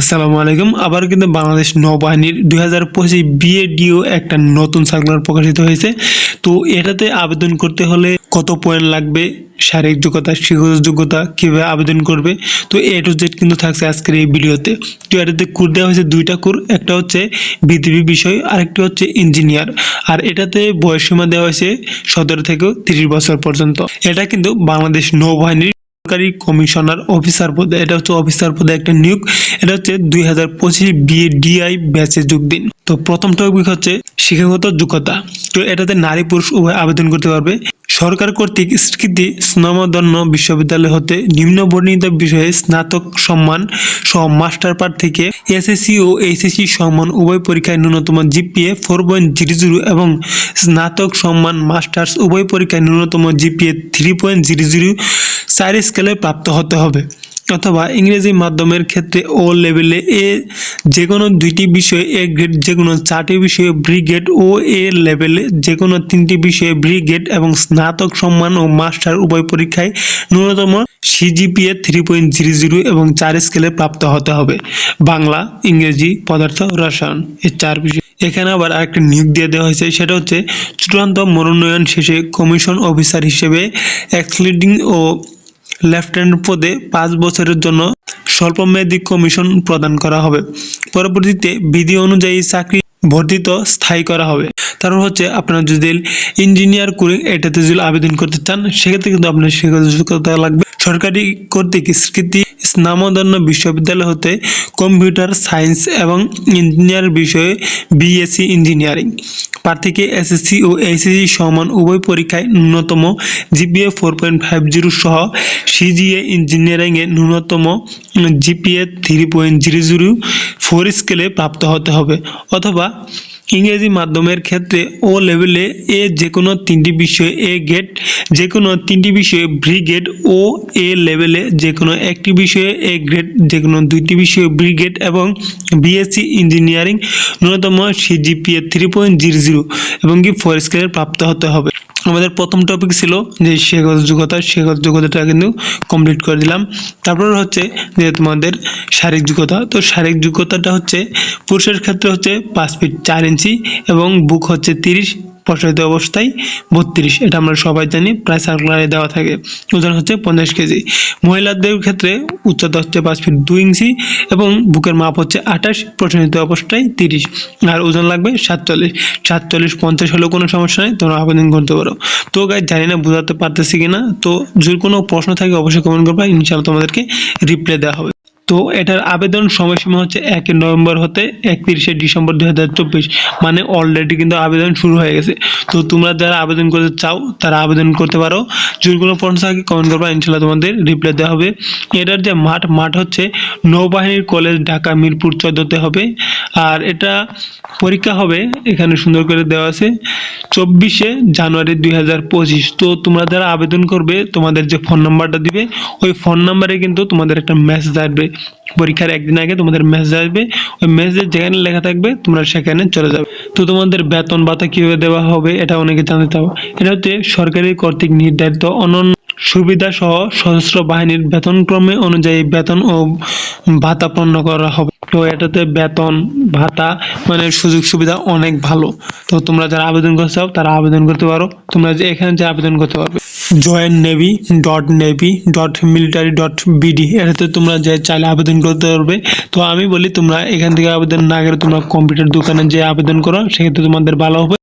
আসসালামু আলাইকুম। আবার কিন্তু বাংলাদেশ নৌবাহিনীর দুই হাজার পঁচিশ বিএডিও একটা নতুন সার্কুলার প্রকাশিত হয়েছে। তো এটাতে আবেদন করতে হলে কত পয়েন্ট লাগবে? শারীরিক যোগ্যতা শিক্ষক যোগ্যতা কীভাবে আবেদন করবে? তো এ টু জেড কিন্তু থাকছে আজকের এই ভিডিওতে। তো এটাতে কোর দেওয়া হয়েছে দুইটা কোর একটা হচ্ছে বিধিবি বিষয়, আরেকটি হচ্ছে ইঞ্জিনিয়ার। আর এটাতে বয়সসীমা দেওয়া হয়েছে সতেরো থেকে তিরিশ বছর পর্যন্ত। এটা কিন্তু বাংলাদেশ নৌবাহিনীর সরকারি কমিশনার অফিসার পদে, এটা হচ্ছে অফিসার পদে একটা নিয়োগ, এটা হচ্ছে দুই হাজার পঁচিশ বিএ ডিআই ব্যাচে যোগ দিন। তো প্রথম টপিক হচ্ছে শিক্ষাগত যোগ্যতা। তো এটাতে নারী পুরুষ উভয় আবেদন করতে পারবে। সরকার কর্তৃক স্বীকৃতি স্নামধন্য বিশ্ববিদ্যালয় হতে নিম্ন বর্ণিত বিষয়ে স্নাতক সম্মান সহ মাস্টার পার্ট থেকে এসএসসি ও এইচএসসি সম্মান উভয় পরীক্ষায় ন্যূনতম GPA four point zero zero এবং স্নাতক সম্মান মাস্টার্স উভয় পরীক্ষায় ন্যূনতম GPA three point zero zero চার স্কেলে প্রাপ্ত হতে হবে। অথবা ইংরেজি মাধ্যমের ক্ষেত্রে ও লেভেলে এ যে কোনো দুইটি বিষয়ে এ গ্রেড যে কোনো চারটি বিষয়ে ব্রিগেড ও এ লেভেলে যে কোনো তিনটি বিষয়ে ব্রিগেড এবং স্নাতক সম্মান ও মাস্টার উভয় পরীক্ষায় ন্যূনতম CGPA three point zero zero এবং চার স্কেলে প্রাপ্ত হতে হবে। বাংলা, ইংরেজি, পদার্থ, রসায়ন এই চার বিষয়। এখানে আবার আরেকটা নিয়োগ দিয়ে দেওয়া হয়েছে, সেটা হচ্ছে চূড়ান্ত মনোনয়ন শেষে কমিশন অফিসার হিসেবে এক্সলিডিং ও লেফটেন্যান্ট পদে পাঁচ বছরের জন্য স্বল্প স্বল্পমেয়াদী কমিশন প্রদান করা হবে। পরবর্তীতে বিধি অনুযায়ী চাকরি বর্ধিত স্থায়ী করা হবে। তারপর হচ্ছে আপনারা যদি ইঞ্জিনিয়ার করে এটাতে যদি আবেদন করতে চান, সেক্ষেত্রে কিন্তু আপনার যোগ্যতা লাগবে। সরকারি কর্তৃক স্বীকৃতি স্নামধন্য বিশ্ববিদ্যালয় হতে কম্পিউটার সায়েন্স এবং ইঞ্জিনিয়ার বিষয়ে বিএসসি ইঞ্জিনিয়ারিং। প্রার্থীকে এসএসসি ও এইচএসসি সমান উভয় পরীক্ষায় ন্যূনতম GPA four point five zero সহ সিজিএ ইঞ্জিনিয়ারিংয়ে ন্যূনতম GPA three point zero zero four স্কেলে প্রাপ্ত হতে হবে। অথবা ইংরেজি মাধ্যমের ক্ষেত্রে ও লেভেলে এ যে কোনো তিনটি বিষয়ে এ গেট যে কোনো তিনটি বিষয়ে ব্রিগেড ও এ লেভেলে যে কোনো একটি বিষয়ে এ গ্রেড যে কোনো দুইটি বিষয়ে ব্রিগেড এবং বিএসসি ইঞ্জিনিয়ারিং ন্যূনতম CGPA three point zero zero এবং কি ফোর স্কেলের প্রাপ্ত হতে হবে। আমাদের প্রথম টপিক ছিল যে শিক্ষাগত যোগ্যতা শিক্ষাগত যোগ্যতাটা কিন্তু কমপ্লিট করে দিলাম। তারপর হচ্ছে যে তোমাদের শারীরিক যোগ্যতা, তো শারীরিক যোগ্যতাটা হচ্ছে পুরুষের ক্ষেত্রে হচ্ছে পাঁচ ফিট চার ইঞ্চি এবং বুক হচ্ছে তিরিশ প্রসারিত অবস্থায় বত্রিশ, এটা আমরা সবাই জানি, প্রায় সার্কুলারে দেওয়া থাকে। ওজন হচ্ছে পঞ্চাশ কেজি। মহিলাদের ক্ষেত্রে উচ্চতা হচ্ছে পাঁচ ফিট দুই ইঞ্চি এবং বুকের মাপ হচ্ছে আঠাশ প্রসারিত অবস্থায় তিরিশ। আর ওজন লাগবে সাতচল্লিশ। সাতচল্লিশ, পঞ্চাশ হলেও কোনো সমস্যা নেই, তোমরা আবেদন করতে পারো। তো গাই জানি না, বোঝাতে পারতেছি কিনা? তো যদি কোনো প্রশ্ন থাকে, অবশ্যই কমেন্ট করবা। ইনশাআল্লাহ তোমাদেরকে রিপ্লাই দেওয়া হবে। তো এটার আবেদন সময়সীমা হচ্ছে এক নভেম্বর হতে একত্রিশে ডিসেম্বর দু হাজার চব্বিশ মানে অলরেডি কিন্তু আবেদন শুরু হয়ে গেছে। তো তোমরা যারা আবেদন করতে চাও, তারা আবেদন করতে পারো। যদি কোনো প্রশ্ন থাকে কমেন্ট করবা ইনশাল্লাহ তোমাদের রিপ্লাই দেওয়া হবে। এটার যে মাঠ মাঠ হচ্ছে নৌবাহিনীর কলেজ ঢাকা মিরপুর চোদ্দতে হবে। আর এটা পরীক্ষা হবে, এখানে সুন্দর করে দেওয়া আছে, চব্বিশে জানুয়ারি দুই হাজার পঁচিশ। তো তোমরা যারা আবেদন করবে, তোমাদের যে ফোন নাম্বারটা দিবে, ওই ফোন নাম্বারে কিন্তু তোমাদের একটা মেসেজ আসবে। পরীক্ষার একদিন আগে তোমাদের মেসেজ আসবে, ওই মেসেজে যেখানে লেখা থাকবে, তোমরা সেখানে চলে যাবে। তো তোমাদের বেতন ভাতা কীভাবে দেওয়া হবে, এটা অনেকে জানতে চাও। এটা হচ্ছে সরকারি কর্তৃক নির্ধারিত অনন্য সুবিধা সহ সশস্ত্র বাহিনীর বেতনক্রমে অনুযায়ী বেতন ও ভাতা পণ্য করা হবে। তো এটাতে বেতন, ভাতা মানে সুযোগ সুবিধা অনেক ভালো। তো তোমরা যারা আবেদন করতে চাও, তারা আবেদন করতে পারো। তোমরা যে এখানে যে আবেদন করতে পারবে join navy dot navy dot military dot BD এটাতে তোমরা যে চাইলে আবেদন করতে পারবে। তো আমি বলি, তোমরা এখান থেকে আবেদন না করে তোমরা কম্পিউটার দোকানে যে আবেদন করো, সেক্ষেত্রে তোমাদের ভালো হবে।